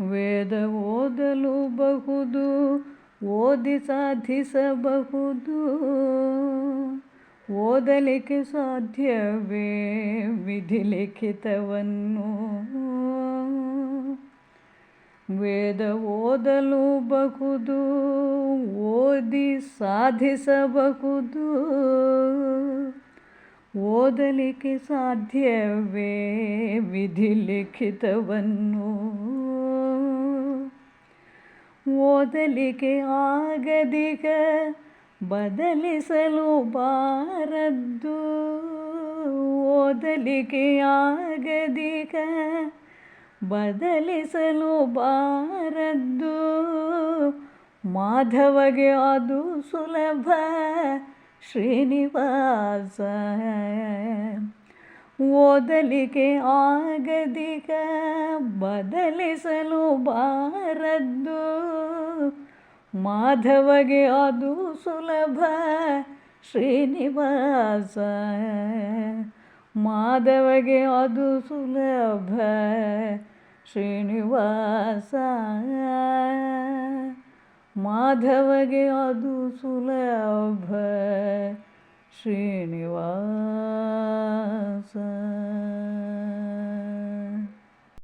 ವೇದ ಓದಲು ಬಹುದು ಓದಿ ಸಾಧಿಸಬಹುದು. ಓದಲಿಕ್ಕೆ ಸಾಧ್ಯವೇ ವಿಧಿ ಲಿಖಿತವನ್ನು. ವೇದ ಓದಲು ಬಹುದು ಓದಿ ಸಾಧಿಸಬಹುದು. ಓದಲಿಕ್ಕೆ ಸಾಧ್ಯವೇ ವಿಧಿ ಲಿಖಿತವನ್ನು. ಓದಲಿಕ್ಕೆ ಆಗದಿಗ ಬದಲಿಸಲು ಬಾರದ್ದು. ಓದಲಿಕ್ಕೆ ಆಗದಿಗ ಬದಲಿಸಲು ಬಾರದ್ದು. ಮಾಧವಗೆ ಅದು ಸುಲಭ ಶ್ರೀನಿವಾಸ. ಓದಲಿಕ್ಕೆ ಆಗದಿಗ ಬದಲಿಸಲು ಬಾರದ್ದು. ಮಾಧವಗೆ ಅದು ಸುಲಭ ಶ್ರೀನಿವಾಸ. ಮಾಧವಗೆ ಅದು ಸುಲಭ ಶ್ರೀನಿವಾಸ. ಮಾಧವಗೆ ಅದು ಸುಲಭ ಶ್ರೀನಿವಾಸ